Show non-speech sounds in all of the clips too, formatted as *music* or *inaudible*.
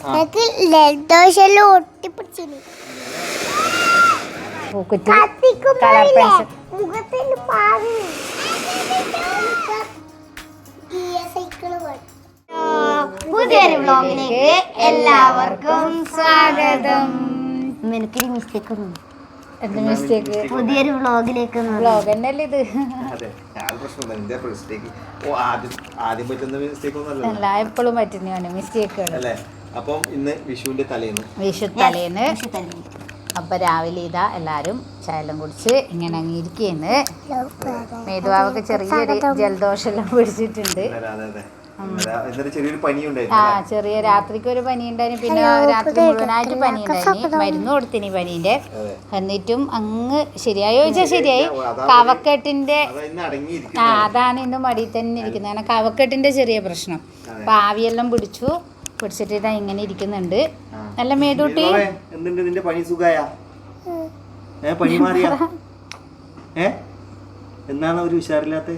എനിക്ക് പൂക്കുറ്റി കത്തിക്കുമ്പോ colour pencil. പുതിയൊരു വ്ളോഗിലേക്ക് എല്ലാവർക്കും സ്വാഗതം. എനിക്കൊരു മിസ്റ്റേക്ക് ഒന്നും എന്ത് മിസ്റ്റേക്ക് പുതിയൊരു വ്ളോഗിലേക്ക് വ്ളോഗ് തന്നെയല്ലേ ഇത്? അതെ ഞാൻ പ്രശ്നമൊന്നും എന്റെ ഓ ആദ്യം ആദ്യം പറ്റുന്ന മിസ്റ്റേക്ക് ഒന്നും അല്ല എപ്പോഴും പറ്റുന്നതാണ് മിസ്റ്റേക്കുകൾ അല്ലേ? അപ്പം ഇന്ന് വിഷുവിന്റെ തലേന്ന്. വിഷു തലേന്ന്. അപ്പൊ രാവിലെ ഇതാ എല്ലാരും ചായലും കുടിച്ച് ഇങ്ങനെ അങ്ങിരിക്കുന്നു മേധുവാവൊക്കെ ചെറിയൊരു ജലദോഷമെല്ലാം പിടിച്ചിട്ടുണ്ട്. ആ ചെറിയ രാത്രിക്ക് ഒരു പനി ഉണ്ടായി പിന്നെ രാത്രി മുഴുവനായിട്ട് പനി ഉണ്ടായിരുന്നു മരുന്ന് കൊടുത്തിന് പനീന്റെ എന്നിട്ടും അങ്ങ് ശരിയായോ. ചോദിച്ചാൽ ശരിയായി. കവക്കെട്ടിന്റെ അതാ ഇന്ന് ആ അതാണ് ഇന്ന് മടിയിൽ തന്നെ ഇരിക്കുന്നത്. കാരണം കവക്കെട്ടിന്റെ ചെറിയ പ്രശ്നം. അപ്പൊ ആവിയെല്ലാം പിടിച്ചു. പിടിച്ചിട്ട് ഇതാ ഇങ്ങനെ ഇരിക്കുന്നുണ്ട്. നല്ല മേതൂട്ടി എന്തുണ്ട് നിന്റെ പനി സുഖായ? ഏ പനി മാറിയ? ഏ? എന്നാണ് ഒരു ഉഷാറില്ലാത്ത?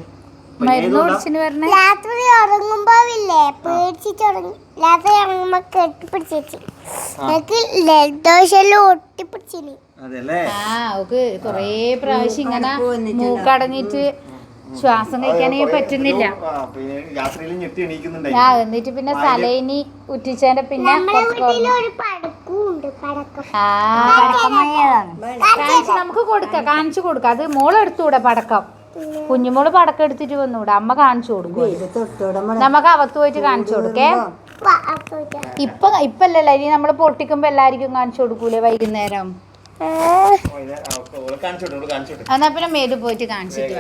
രാത്രി ഉറങ്ങുമ്പോവില്ലേ പേടിച്ചിട്ട് രാത്രി ഉറങ്ങുമ്പോ കെട്ടിപ്പിടിച്ചു എനിക്ക് ലഡോഷെല്ലാം ഒട്ടിപ്പിടിച്ചിന്. അതല്ലേ? ആ ഓക്ക് കൊറേ പ്രാവശ്യം ഇങ്ങനെ മൂക്കടഞ്ഞിട്ട് ശ്വാസം കഴിക്കാനേ പറ്റുന്നില്ല. ആ, എന്നിട്ട് പിന്നെ സലൈനി ഉറ്റിച്ചതിന്റെ പിന്നെ കുറച്ച് ഒരു പടക്കും ഉണ്ട് പടക്കം. ആ കാണിച്ച് നമുക്ക് കൊടുക്കാം കാണിച്ചു കൊടുക്കാം. അത് മോൾ മോളെടുത്തൂടെ പടക്കം. കുഞ്ഞുമോൾ പടക്കം എടുത്തിട്ട് വന്നൂടെ അമ്മ കാണിച്ചു കൊടുക്കും നമുക്ക് അവത്ത് പോയിട്ട് കാണിച്ചു കൊടുക്കേ. ഇപ്പൊ ഇപ്പല്ലല്ലോ ഇനി നമ്മൾ പൊട്ടിക്കുമ്പോ എല്ലാരിക്കും കാണിച്ചു കൊടുക്കൂലേ വൈകുന്നേരം? എന്നാ പിന്നെ മേതു പോയിട്ട് കാണിച്ചിട്ട്.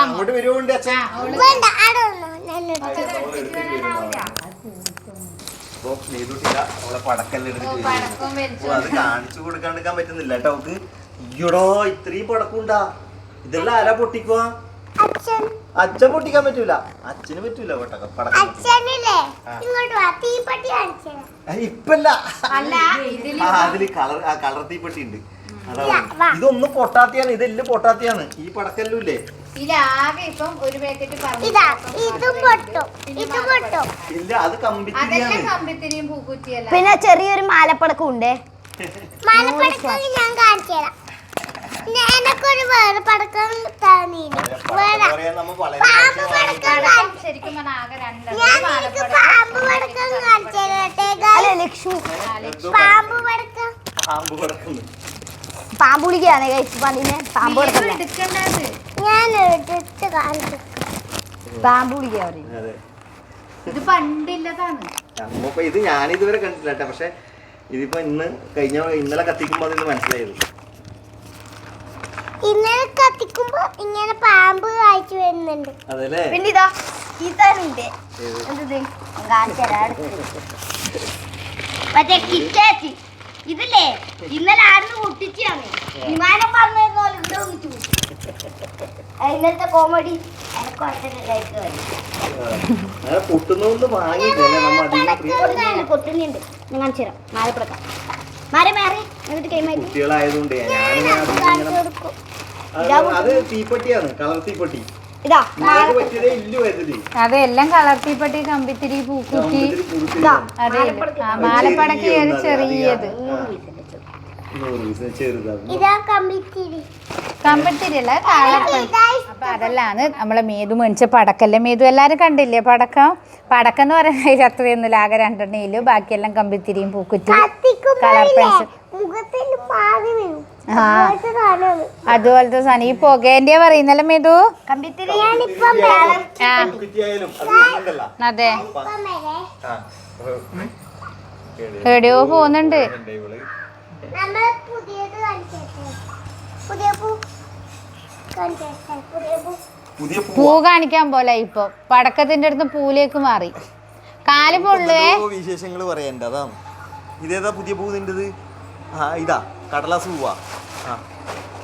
അങ്ങോട്ട് വരുവുണ്ട് അത് കാണിച്ചു കൊടുക്കാണ്ടിരിക്കാൻ പറ്റുന്നില്ല കേട്ടോ അവക്ക്. ഇയ്യോടോ ഇത്രയും പടക്കുണ്ടാ. ഇതെല്ലാം ആരാ പൊട്ടിക്കുവാ? അച്ഛൻ. പൊട്ടിക്കാൻ പറ്റൂല. അച്ഛന് പറ്റൂല പടക്കം പടക്കം അച്ഛനില്ലേ? ഇങ്ങോട്ട് വാ തീപ്പട്ടി കാണിച്ചു. ഇപ്പല്ല. അല്ല ഇതിൽ ആ അതിൽ കളർ ആ കളർ തീപ്പെട്ടി ഉണ്ട്. ഇതൊന്നും പൊട്ടാത്തിയാണ് ഇതെല്ലാം പൊട്ടാത്തിയാണ്. ഈ പടക്കല്ലേ ഇല്ലേ ഇതിലാകെ ഇപ്പം ഒരു പാക്കറ്റ് ഇതാ ഇതും പൊട്ടും ഇതും പൊട്ടും. ഇല്ല അത് കമ്പിത്തിരിയാണ്. പിന്നെ ചെറിയൊരു മാലപ്പടക്കം ഉണ്ടേ? മാലപ്പടക്കം ഞാൻ കാണിച്ചു തരാം എനക്കൊരു വേറെ പടക്കം പാമ്പ് പടക്കം കാണിച്ചു ശരിക്കും പറഞ്ഞാൽ ആകെ രണ്ടെണ്ണം ഞാൻ ഒരു നിനക്ക് മാലപ്പടക്കം. പാമ്പ് പടക്കം കാണിച്ചു തരട്ടെ അല്ലെ ലക്ഷ്മി. എന്തോ പാമ്പ് പടക്കം. പാമ്പ് പടക്കുന്നു പാമ്പ് പാമ്പ് ഞാൻ എടുത്ത് കാണിച്ചു. പാമ്പ് പറയും. ഇത് പണ്ടില്ലതാണ്. ഇത് ഞാനിതുവരെ കണ്ടിട്ടില്ല പക്ഷെ ഇതിപ്പോ ഇന്ന് കഴിഞ്ഞ ഇന്നലെ കത്തിക്കുമ്പോ അതിന് മനസ്സിലായത്. ഇന്നലെ കത്തിക്കുമ്പോ ഇങ്ങനെ പാമ്പ് കാഴ്ച വരുന്നുണ്ട്. അതല്ലേ? പിന്നെ ഇതാ എന്തത്. മറ്റേ കിറ്റാച്ചി. ഇതില്ലേ? ഇന്നലെ ആരും പൊട്ടിച്ചാണ് വിമാനം പറഞ്ഞു ഇവിടെ ഇന്നലത്തെ കോമഡി എനക്ക് ഒറ്റ പൊട്ടുന്നുണ്ട്. ഞാൻ കാണിച്ചു തരാം. മാലപ്പടക്കം മാറി മാറി. എന്നിട്ട് കൈമാറി കുട്ടികളായതുകൊണ്ട് ഞാൻ കൊടുക്കും. അത് അത് തീപ്പെട്ടിയാണ് കളർ തീപ്പെട്ടി. ഇതാ ഇല്ലു വരുന്നത്. അതെല്ലാം കളർത്തിപ്പെട്ടി കമ്പിത്തിരി പൂക്കുറ്റി. അതെ. മാലപ്പടക്ക്. ചെറിയത്? ചെറുതാണ്. ഇതാ കമ്പിത്തിരി. കമ്പിത്തിരി അല്ല അപ്പൊ അതല്ലാണ് നമ്മളെ മേതു മേടിച്ച പടക്കല്ലേ? മേതു എല്ലാരും കണ്ടില്ലേ പടക്കം? പടക്കം എന്ന് പറയുന്നത് അത്രയൊന്നുമില്ല ആകെ രണ്ടെണ്ണയിലും ബാക്കിയെല്ലാം കമ്പിത്തിരിയും പൂക്കുറ്റി കളർ പെൻസിൽ. ആ. അതുപോലത്തെ സാധനം. ഈ പുകേന്റെ പറയുന്നല്ലേ മേതു? അത് എവിടെയോ പോകുന്നുണ്ട്. പുതിയ പൂ കാണിക്കാൻ പോലെ ഇപ്പൊ. പടക്കത്തിന്റെ അടുത്ത് പൂലേക്ക് മാറി. കാൽ പൊള്ളുവേ വിശേഷങ്ങൾ പറയണ്ട. അതാണ് ഇതേതാ പുതിയ പൂ നിന്റെത്? ആ ഇതാ. കടലാസ് പൂവാ. ആ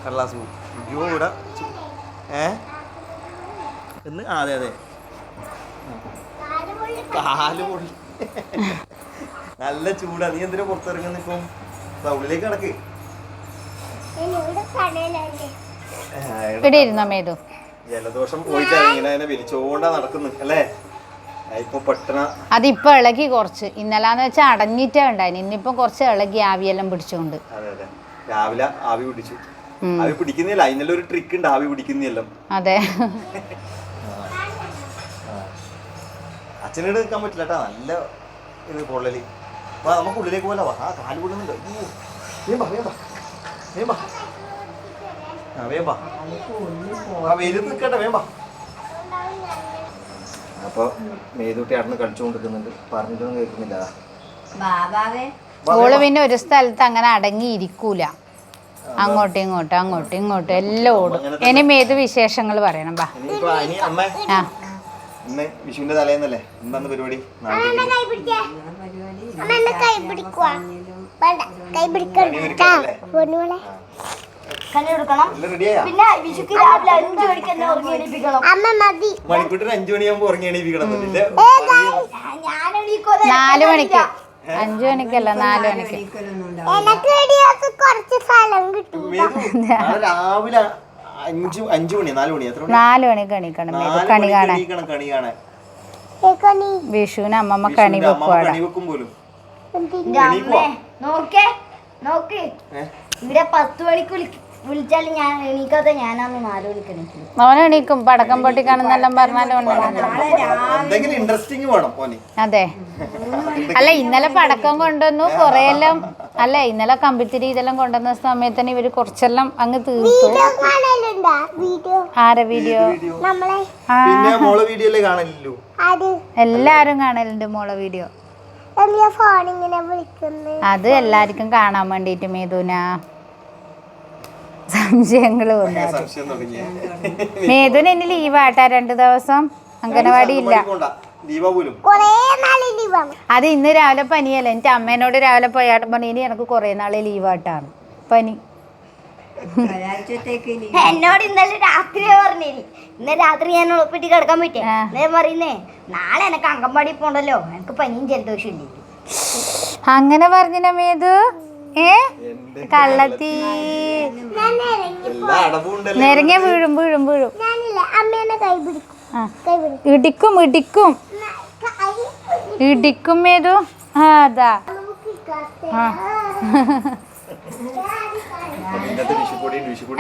കടലാസ് പൂ. അയ്യോ ഇവിടെ ചു- ഏ? എന്ന്? ആ അതെ അതെ. കാൽ പൊള്ളി. നല്ല ചൂടാ. നീ എന്തിനാ പുറത്തിറങ്ങുന്ന ഇപ്പം? ഉള്ളിലേക്ക് കിടക്ക് ഇവിടെ കടയിലല്ലേ മേതു? ജലദോഷം അതിപ്പോ ഇളകി കുറച്ച്. ഇന്നലാന്ന് വെച്ചാൽ അടഞ്ഞിട്ടാ ഉണ്ടായിന്. ഇന്നിപ്പം കുറച്ച് ഇളകി ആവിയെല്ലാം പിടിച്ചോണ്ട്. രാവിലെ ആവി പിടിച്ചു. ആവി പിടിക്കുന്നില്ല. അതിനെല്ലാം ഒരു ട്രിക്ക് ഉണ്ട് ആവി പിടിക്കുന്നില്ല. അതെ. അച്ഛനോട് നിൽക്കാൻ പറ്റില്ല കേട്ടാ. നല്ല ഇത് പൊള്ളലി. വാ നമുക്ക് ഉള്ളിലേക്ക് പോലെ വാ ആ കാൽ കൊള്ളുന്നുണ്ട് അയ്യോ. വേഗം വാ, വേഗം വാ. വേഗം വാ. ആ വേഗം വാ. ആ വെയിലത്ത് നിൽക്കട്ടെ വേഗം വാ. അപ്പൊ മേതുട്ടി അടന്ന് കളിച്ചുകൊണ്ടിരിക്കുന്നുണ്ട്. പറഞ്ഞിട്ടൊന്നും കേൾക്കുന്നില്ല. ഓൾ പിന്നെ ഒരു സ്ഥലത്ത് അങ്ങനെ അടങ്ങിയിരിക്കൂല അങ്ങോട്ടും ഇങ്ങോട്ടും അങ്ങോട്ടും ഇങ്ങോട്ടും എല്ലാം ഓടും. ഇനി ഏത് വിശേഷങ്ങൾ പറയണം ബാ ആ. ഇന്ന് വിഷുവിന്റെ തലേന്നല്ലേ? എന്താണ് പരിപാടി? നാളത്തേക്ക് അമ്മ എന്നെ കൈ പിടിക്കുവാ വേണ്ട കൈ പിടിക്കണ്ട പിടിക്കണ്ടല്ലേ? പൊന്നുമോളെ കണ്ണി കൊടുക്കണം പിന്നെ വിഷുക്ക് രാവിലെ അഞ്ചു മണിക്ക് എന്നെ ഉറങ്ങി എണീപ്പിക്കണം അമ്മ മതി. മണിക്കൂട്ടിന് അഞ്ചു മണിയാകുമ്പോ ഉറങ്ങി എണീപ്പിക്കണം എന്നിട്ട്. ഞാൻ എണീക്കോ നാല് മണിക്ക്. അഞ്ചു മണിക്കല്ല നാല് മണിക്ക്. എനിക്ക് കുറച്ച് സ്ഥലം കിട്ടും മേതു, നാളെ രാവിലെ അഞ്ചു അഞ്ചു മണി നാല് മണി എത്ര മണി നാല് മണിക്ക് എണീക്കണം. മേതു കണി കാണാൻ. വിഷുവിന് അമ്മമ്മ കണി വിഷുവിന്റെ അമ്മ കണി വെക്കും പോലും. നോക്കേ നോക്ക്? ഇവിടെ പത്ത് മണിക്ക് വിളിക്ക വിളിച്ചാൽ ഞാൻ എണീക്കാത്ത ഞാനാന്ന് അവൻ എണീക്കും. പടക്കം പൊട്ടിക്കാണെന്നെല്ലാം പറഞ്ഞാലും എന്തെങ്കിലും ഇൻട്രസ്റ്റിംഗ് വേണം അതെ. അല്ല ഇന്നലെ പടക്കം കൊണ്ടുവന്നു കുറെയെല്ലാം അല്ല ഇന്നലെ കമ്പിത്തിരി ഇതെല്ലാം കൊണ്ടുവന്ന സമയത്ത് തന്നെ ഇവർ കുറച്ചെല്ലാം അങ്ങ് തീർത്തു. വീഡിയോ കാണലുണ്ടാ? വീഡിയോ? ആരെ വീഡിയോ? നമ്മളെ പിന്നെ മോളെ വീഡിയോ അല്ലേ കാണലില്ലല്ലോ അത് എല്ലാരും കാണലുണ്ട് മോളെ വീഡിയോ. വലിയ ഫോൺ ഇങ്ങനെ വിളിക്കുന്നു? അത് എല്ലാവർക്കും കാണാൻ വേണ്ടിയിട്ട് മേതുന. സംശയങ്ങൾ വന്നു സംശയം തുടങ്ങിയ. മേതുന ഇനി ലീവാട്ടാ രണ്ടു ദിവസം. അംഗനവാടി ഇല്ല. അത് ഇന്ന് രാവിലെ പനിയല്ല? എന്റെ അമ്മേനോട് രാവിലെ പോയാട്ട് പറഞ്ഞു ഇനി എനിക്ക് കുറേ നാളെ ലീവാട്ടാണ് പനി. *laughs* എന്നോട് ഇന്നലെ രാത്രി പറഞ്ഞേരി ഇന്ന് രാത്രി ഞാൻ ഉളപ്പിട്ട് കിടക്കാൻ പറ്റേ ഞാൻ പറയുന്നേ നാളെ എനക്ക് അംഗൻവാടി പോണ്ടല്ലോ. എനിക്ക് പനിയും ജലദോഷം ഇല്ലേ അങ്ങനെ പറഞ്ഞു മേതു ഏ? കള്ളത്തി. നിരങ്ങ വീഴും വീഴും വീഴും. ഞാനില്ല അമ്മേനെ കൈ പിടിക്കും. കൈ പിടിക്കും. ഇടിക്കും ഇടിക്കും. ഇടിക്കും ഏതു? ആ അതാ.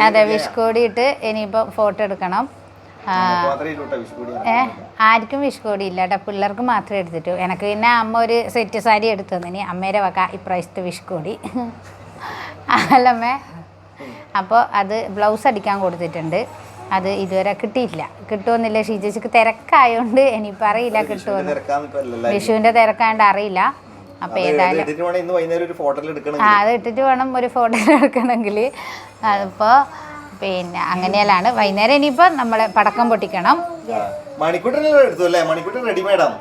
അതെ വിഷ്കോടി ഇട്ട് ഇനിയിപ്പോ ഫോട്ടോ എടുക്കണം. ഏ ആർക്കും വിഷ്കോടി ഇല്ല കേട്ടോ പിള്ളേർക്ക് മാത്രമേ എടുത്തിട്ടു. എനിക്ക് പിന്നെ അമ്മ ഒരു സെറ്റ് സാരി എടുത്തു തന്നിനി അമ്മേരെ വക ഇപ്രാവശ്യത്തെ വിഷ്കോടി അല്ലമ്മേ. അപ്പോൾ അത് ബ്ലൗസ് അടിക്കാൻ കൊടുത്തിട്ടുണ്ട്. അത് ഇതുവരെ കിട്ടിയില്ല. കിട്ടുമെന്നില്ല ഷീജേച്ചിക്ക് തിരക്കായോണ്ട് ഇനിയിപ്പോൾ അറിയില്ല കിട്ടുമെന്ന് വിഷുവിന്റെ തിരക്കായോണ്ട് അറിയില്ല. അപ്പോൾ ഏതായാലും ആ അത് ഇട്ടിട്ട് വേണം ഒരു ഫോട്ടോ എടുക്കണമെങ്കിൽ അതിപ്പോൾ പിന്നെ അങ്ങനെയല്ലാണ്. വൈകുന്നേരം ഇനിയിപ്പോ നമ്മൾ പടക്കം പൊട്ടിക്കണം. മണിക്കൂട്ടനെല്ലാം എടുത്തു അല്ലേ? മണിക്കൂട്ടൻ റെഡിമെയ്ഡാണ്.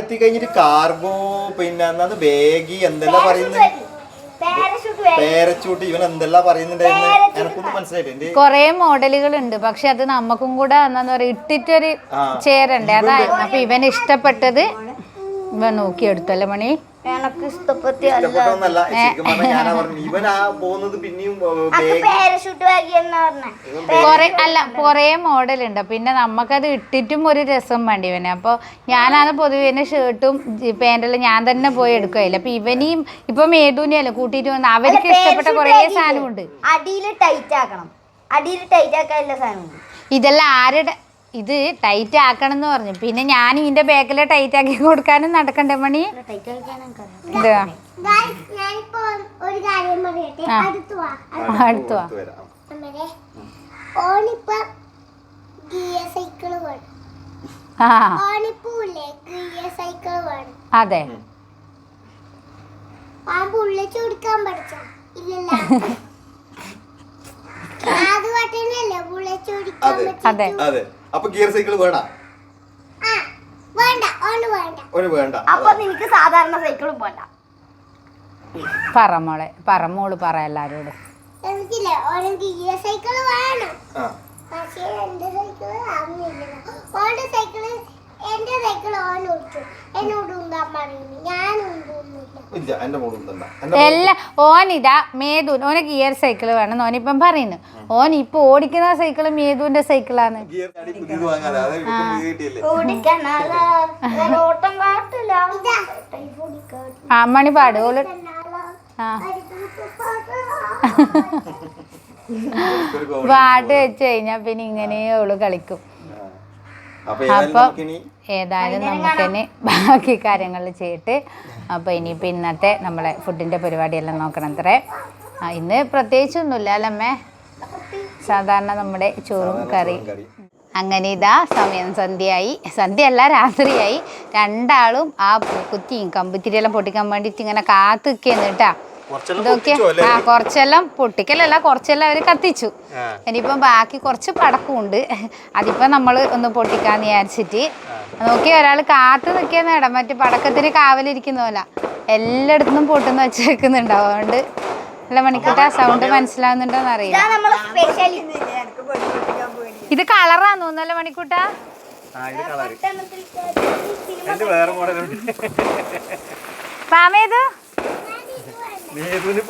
എത്തി കഴിഞ്ഞിട്ട് കാർബോ പിന്നെ എന്നത് ബാഗി എന്തെല്ലാം പറയുന്നത്? പേരച്ചൂട്ട് ഇവൻ എന്തെല്ലാം പറയുന്നുണ്ടായിരുന്നു എനക്കൊന്നും കൊറേ മോഡലുകൾ ഉണ്ട് പക്ഷെ അത് നമുക്കും കൂടെ എന്താന്ന് പറയാ ഇട്ടിട്ടൊരു. ചേരണ്ടേ അതായിരുന്നു. അപ്പൊ ഇവൻ ഇഷ്ടപ്പെട്ടത് ഇവൻ നോക്കിയെടുത്തല്ലേ മണി? എനക്ക് ഇഷ്ടപ്പെട്ട ഇഷ്ടപ്പെട്ടൊന്നല്ല ശരിക്കും പറഞ്ഞാൽ ഞാനാ പറഞ്ഞു ഇവൻ ആ പോകുന്നത് പിന്നെയും ബാഗ് പാരഷൂട്ട് ബാഗി എന്ന് പറഞ്ഞ. കൊറേ അല്ല കൊറേ മോഡലുണ്ട്. പിന്നെ നമുക്കത് ഇട്ടിട്ടും ഒരു രസം വേണ്ടി ഇവനെ. അപ്പോൾ ഞാനാണ് പൊതുവെ ഷർട്ടും പാന്റെല്ലാം ഞാൻ തന്നെ പോയി എടുക്കുകയില്ല അപ്പൊ ഇവനെയും ഇപ്പൊ മേധുവിനെയല്ല കൂട്ടിയിട്ട് വന്ന? അവർക്ക് ഇഷ്ടപ്പെട്ട കുറേ സാധനമുണ്ട്. അടിയിൽ ടൈറ്റ് ആക്കണം. അടിയിൽ ടൈറ്റ് ആക്കാനുള്ള സാധനം ഇതെല്ലാം ആരുടെ ഇത് ടൈറ്റ് ആക്കണം എന്ന് പറഞ്ഞു. പിന്നെ ഞാൻ ഇതിന്റെ ബാക്കിലെ ടൈറ്റ് ആക്കി കൊടുക്കാനും നടക്കണ്ട മണി? ടൈറ്റ് ആക്കാൻ എനിക്കറിയാം ഇതാ Guys, ഞാനിപ്പോ ഒരു കാര്യം പറയട്ടെ ആ. വാ. അടുത്ത് വാ. വരാം. ഓണിപ്പ ഗിയർ സൈക്കിൾ വേണം. ആ. ഓണിപ്പൂല്ലേ? ഗിയർ സൈക്കിൾ വേണം. അതെ. *laughs* അത്. അതെ. അപ്പൊ ഗിയർ സൈക്കിൾ വേണ്ട? ആ വേണ്ട ഓണ് വേണ്ട. ഒരു വേണ്ട. അപ്പൊ നിനക്ക് സാധാരണ സൈക്കിളും വേണ്ട. പറ മോളെ പറ മോൾ പറ എല്ലാരോടും. എനിക്കില്ലേ ഗിയർ സൈക്കിൾ വേണം. ആ. പക്ഷേ എന്റെ ഓന്റെ സൈക്കിൾ എന്റെ സൈക്കിൾ ഓൻ ഓടിച്ചു എന്നോട് പറയുന്നു ഞാൻ ഇല്ല മോൾ മോളും തന്നെ എല്ലാ ഓനിതാ മേധുൻ ഓനെ ഗിയർ സൈക്കിൾ വേണം. ഓനിപ്പം പറയുന്നു ഓൻ ഇപ്പൊ ഓടിക്കുന്ന സൈക്കിൾ മേധുവിന്റെ സൈക്കിളാണ് പുതിയത് അതെ ഞാൻ ഓട്ടം കാട്ടില്ല. ആ മണി പാട്. ഓൾ ആ. പാട്ട്. വെച്ച് കഴിഞ്ഞാ പിന്നെ ഇങ്ങനെ ഓൾ കളിക്കും. ആ. അപ്പൊ ഏതായാലും നമുക്കിനി ബാക്കി കാര്യങ്ങൾ ചെയ്തിട്ട് അപ്പോൾ ഇനിയിപ്പോൾ ഇന്നത്തെ നമ്മളെ ഫുഡിന്റെ പരിപാടിയെല്ലാം നോക്കണം അത്രേ ഇന്ന് പ്രത്യേകിച്ചൊന്നുമില്ല അല്ലമ്മേ? സാധാരണ നമ്മുടെ ചോറും കറി. അങ്ങനെ ഇതാ സമയം. സന്ധ്യയായി. സന്ധ്യയല്ല രാത്രിയായി. രണ്ടാളും ആ കുത്തിയും കമ്പുത്തിരിയെല്ലാം പൊട്ടിക്കാൻ വേണ്ടിയിട്ട് ഇങ്ങനെ കാത്തു നിൽക്കുന്നു കേട്ടാ. ഇതൊക്കെ? ആ കുറച്ചെല്ലാം പൊട്ടിക്കലല്ല കുറച്ചെല്ലാം അവർ കത്തിച്ചു. ഇനിയിപ്പം ബാക്കി കുറച്ച് പടക്കമുണ്ട്. അതിപ്പോൾ നമ്മൾ ഒന്ന് പൊട്ടിക്കാന്ന് വിചാരിച്ചിട്ട്. നോക്കി ഒരാൾ കാത്തു നിൽക്കുന്ന ഇടം മറ്റു പടക്കത്തിന് കാവലിരിക്കുന്ന പോലെ. എല്ലായിടത്തും പൊട്ടുന്ന വെച്ചേക്കുന്നുണ്ടാവും അതുകൊണ്ട് അല്ല മണിക്കൂട്ട സൗണ്ട് മനസ്സിലാവുന്നുണ്ടോന്ന് അറിയില്ല. ഇത് കളറാന്ന് നല്ല മണിക്കൂട്ട? പാമേത് നേതുവിന്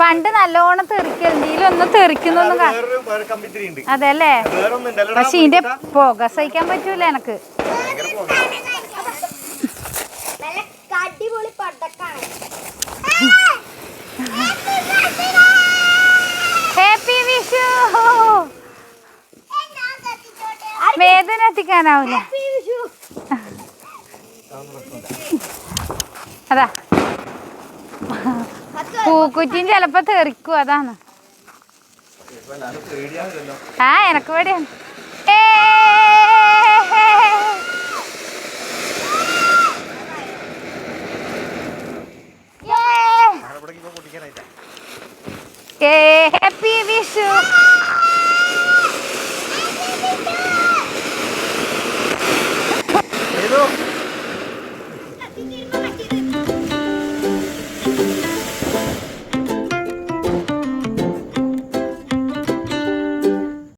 പണ്ട് നല്ലോണം തെറിക്കലുണ്ട് ഇതിലൊന്നും തെറിക്കുന്നൊന്നും അതല്ലേ? പക്ഷെ ഇതിന്റെ പുക സഹിക്കാൻ പറ്റൂല എനക്ക്. നല്ല അടിപൊളി പടക്കാണ്. ഹാപ്പി വിഷു വേദന എത്തിക്കാനാവൂല. അതാ. പൂക്കുറ്റിയും ചിലപ്പോ തെറിക്കും അതാണ്. ആ എനക്ക് പേടിയാണ്. ഏ ഹാപ്പി വിഷു.